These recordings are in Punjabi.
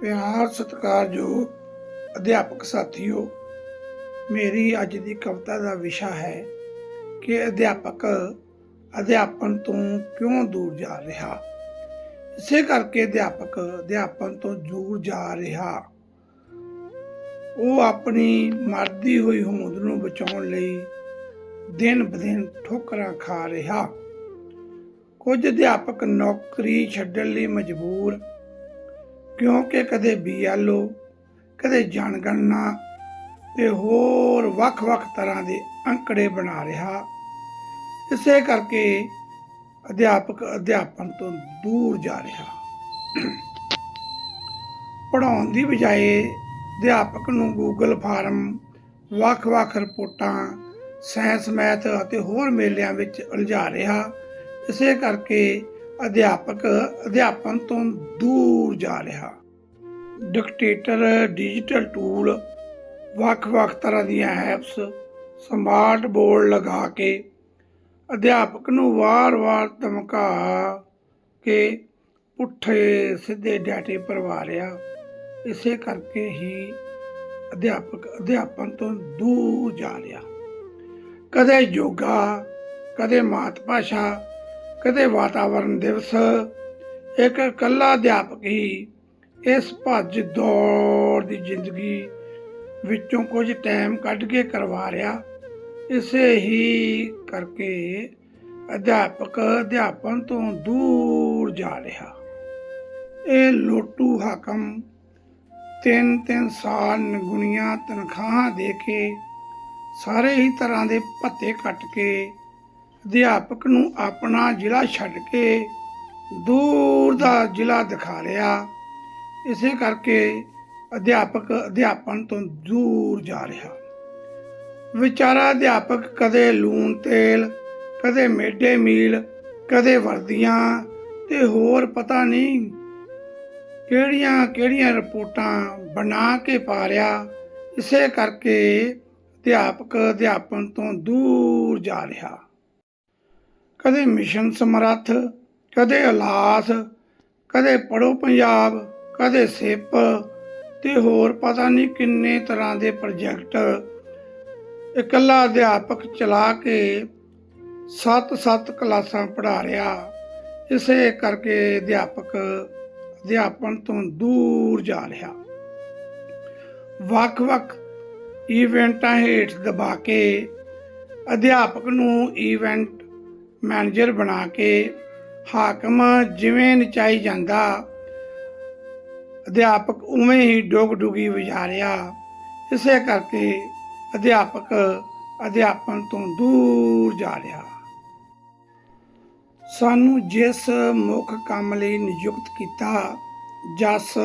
ਪਿਆਰ ਸਤਿਕਾਰਯੋਗ ਅਧਿਆਪਕ ਸਾਥੀਓ, ਮੇਰੀ ਅੱਜ ਦੀ ਕਵਿਤਾ ਦਾ ਵਿਸ਼ਾ ਹੈ ਕਿ ਅਧਿਆਪਕ ਅਧਿਆਪਨ ਤੋਂ ਕਿਉਂ ਦੂਰ ਜਾ ਰਿਹਾ? ਇਸੇ ਕਰਕੇ ਅਧਿਆਪਕ ਅਧਿਆਪਨ ਤੋਂ ਦੂਰ ਜਾ ਰਿਹਾ। ਉਹ ਆਪਣੀ ਮਰਦੀ ਹੋਈ ਹੋਂਦ ਨੂੰ ਬਚਾਉਣ ਲਈ ਦਿਨ ਬਦਿਨ ਠੋਕਰਾਂ ਖਾ ਰਿਹਾ। ਕੁਝ ਅਧਿਆਪਕ ਨੌਕਰੀ ਛੱਡਣ ਲਈ ਮਜਬੂਰ ਕਿਉਂਕਿ ਕਦੇ ਬੀਐਲਓ ਕਦੇ ਜਨਗਣਨਾ ਤੇ ਹੋਰ ਵੱਖ-ਵੱਖ ਤਰ੍ਹਾਂ ਦੇ ਅੰਕੜੇ ਬਣਾ ਰਿਹਾ। ਇਸੇ ਕਰਕੇ ਅਧਿਆਪਕ ਅਧਿਆਪਨ ਤੋਂ ਦੂਰ ਜਾ ਰਿਹਾ। ਪੜਾਉਣ ਦੀ ਬਜਾਏ ਅਧਿਆਪਕ ਨੂੰ ਗੂਗਲ ਫਾਰਮ, ਵੱਖ-ਵੱਖ ਰਿਪੋਰਟਾਂ, ਸਾਇੰਸ, ਮੈਥ ਅਤੇ ਹੋਰ ਮੇਲਿਆਂ ਵਿੱਚ ਉਲਝਾ ਰਿਹਾ। ਇਸੇ ਕਰਕੇ ਅਧਿਆਪਕ ਅਧਿਆਪਨ ਤੋਂ ਦੂਰ ਜਾ ਰਿਹਾ। ਡਿਕਟੇਟਰ ਡਿਜੀਟਲ ਟੂਲ ਵੱਖ-ਵੱਖ ਤਰ੍ਹਾਂ ਦੀਆਂ ਐਪਸ ਸਮਾਰਟ ਬੋਰਡ ਲਗਾ ਕੇ ਅਧਿਆਪਕ ਨੂੰ ਵਾਰ-ਵਾਰ ਧਮਕਾ ਕੇ ਪੁੱਠੇ ਸਿੱਧੇ ਡਾਟੇ ਭਰਵਾ ਰਿਹਾ। ਇਸੇ ਕਰਕੇ ਹੀ ਅਧਿਆਪਕ ਅਧਿਆਪਨ ਤੋਂ ਦੂਰ ਜਾ ਰਿਹਾ। ਕਦੇ ਯੋਗਾ, ਕਦੇ ਮਾਤ ਭਾਸ਼ਾ ਕਦੇ ਵਾਤਾਵਰਣ ਦਿਵਸ, ਇੱਕ ਇਕੱਲਾ ਅਧਿਆਪਕ ਹੀ ਇਸ ਭੱਜ ਦੌੜ ਦੀ ਜ਼ਿੰਦਗੀ ਵਿੱਚੋਂ ਕੁਝ ਟਾਈਮ ਕੱਢ ਕੇ ਕਰਵਾ ਰਿਹਾ। ਇਸੇ ਹੀ ਕਰਕੇ ਅਧਿਆਪਕ ਅਧਿਆਪਨ ਤੋਂ ਦੂਰ ਜਾ ਰਿਹਾ। ਇਹ ਲੋਟੂ ਹਾਕਮ ਤਿੰਨ ਤਿੰਨ ਸਾਲ ਨਗੁਣੀਆਂ ਤਨਖਾਹਾਂ ਦੇ ਕੇ ਸਾਰੇ ਹੀ ਤਰ੍ਹਾਂ ਦੇ ਭੱਤੇ ਕੱਟ ਕੇ ਅਧਿਆਪਕ ਨੂੰ ਆਪਣਾ ਜ਼ਿਲ੍ਹਾ ਛੱਡ ਕੇ ਦੂਰ ਦਾ ਜ਼ਿਲ੍ਹਾ ਦਿਖਾ ਰਿਹਾ। ਇਸੇ ਕਰਕੇ ਅਧਿਆਪਕ ਅਧਿਆਪਨ ਤੋਂ ਦੂਰ ਜਾ ਰਿਹਾ। ਵਿਚਾਰਾ ਅਧਿਆਪਕ ਕਦੇ ਲੂਣ ਤੇਲ, ਕਦੇ ਮਿਡ-ਡੇ ਮੀਲ, ਕਦੇ ਵਰਦੀਆਂ ਤੇ ਹੋਰ ਪਤਾ ਨਹੀਂ ਕਿਹੜੀਆਂ ਕਿਹੜੀਆਂ ਰਿਪੋਰਟਾਂ ਬਣਾ ਕੇ ਪਾ ਰਿਹਾ। ਇਸੇ ਕਰਕੇ ਅਧਿਆਪਕ ਅਧਿਆਪਨ ਤੋਂ ਦੂਰ ਜਾ ਰਿਹਾ। ਕਦੇ ਮਿਸ਼ਨ ਸਮਰੱਥ, ਕਦੇ ਅਲਾਸ, ਕਦੇ ਪੜੋ ਪੰਜਾਬ, ਕਦੇ ਸਿਪ ਤੇ ਹੋਰ ਪਤਾ ਨਹੀਂ ਕਿੰਨੇ ਤਰ੍ਹਾਂ ਦੇ ਪ੍ਰੋਜੈਕਟ ਇਕੱਲਾ ਅਧਿਆਪਕ ਚਲਾ ਕੇ ਸੱਤ-ਸੱਤ ਕਲਾਸਾਂ ਪੜ੍ਹਾ ਰਿਹਾ। ਇਸੇ ਕਰਕੇ ਅਧਿਆਪਕ ਅਧਿਆਪਨ ਤੋਂ ਦੂਰ ਜਾ ਰਿਹਾ। ਵੱਖ-ਵੱਖ ਇਵੈਂਟਾਂ ਹੇਠ ਦਬਾ ਕੇ ਅਧਿਆਪਕ ਨੂੰ ਇਵੈਂਟ ਮੈਨੇਜਰ ਬਣਾ ਕੇ ਹਾਕਮ ਜਿਵੇਂ ਨਚਾਈ ਜਾਂਦਾ, ਅਧਿਆਪਕ ਉਵੇਂ ਹੀ ਡੋਗ ਡੁਗੀ ਵਜਾ ਰਿਹਾ ਇਸੇ ਕਰਕੇ ਅਧਿਆਪਕ ਅਧਿਆਪਨ ਤੋਂ ਦੂਰ ਜਾ ਰਿਹਾ। ਸਾਨੂੰ ਜਿਸ ਮੁੱਖ ਕੰਮ ਲਈ ਨਿਯੁਕਤ ਕੀਤਾ, ਜਸ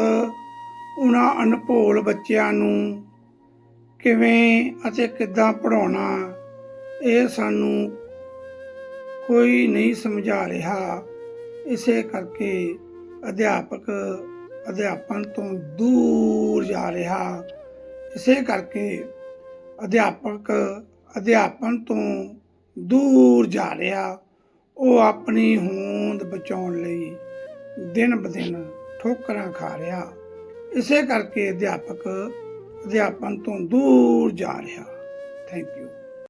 ਉਹਨਾਂ ਅਨਭੋਲ ਬੱਚਿਆਂ ਨੂੰ ਕਿਵੇਂ ਅਤੇ ਕਿੱਦਾਂ ਪੜਾਉਣਾ ਇਹ ਸਾਨੂੰ ਕੋਈ ਨਹੀਂ ਸਮਝਾ ਰਿਹਾ। ਇਸੇ ਕਰਕੇ ਅਧਿਆਪਕ ਅਧਿਆਪਨ ਤੋਂ ਦੂਰ ਜਾ ਰਿਹਾ। ਇਸੇ ਕਰਕੇ ਅਧਿਆਪਕ ਅਧਿਆਪਨ ਤੋਂ ਦੂਰ ਜਾ ਰਿਹਾ। ਉਹ ਆਪਣੀ ਹੋਂਦ ਬਚਾਉਣ ਲਈ ਦਿਨ ਬਦਿਨ ਠੋਕਰਾਂ ਖਾ ਰਿਹਾ। ਇਸੇ ਕਰਕੇ ਅਧਿਆਪਕ ਅਧਿਆਪਨ ਤੋਂ ਦੂਰ ਜਾ ਰਿਹਾ। Thank you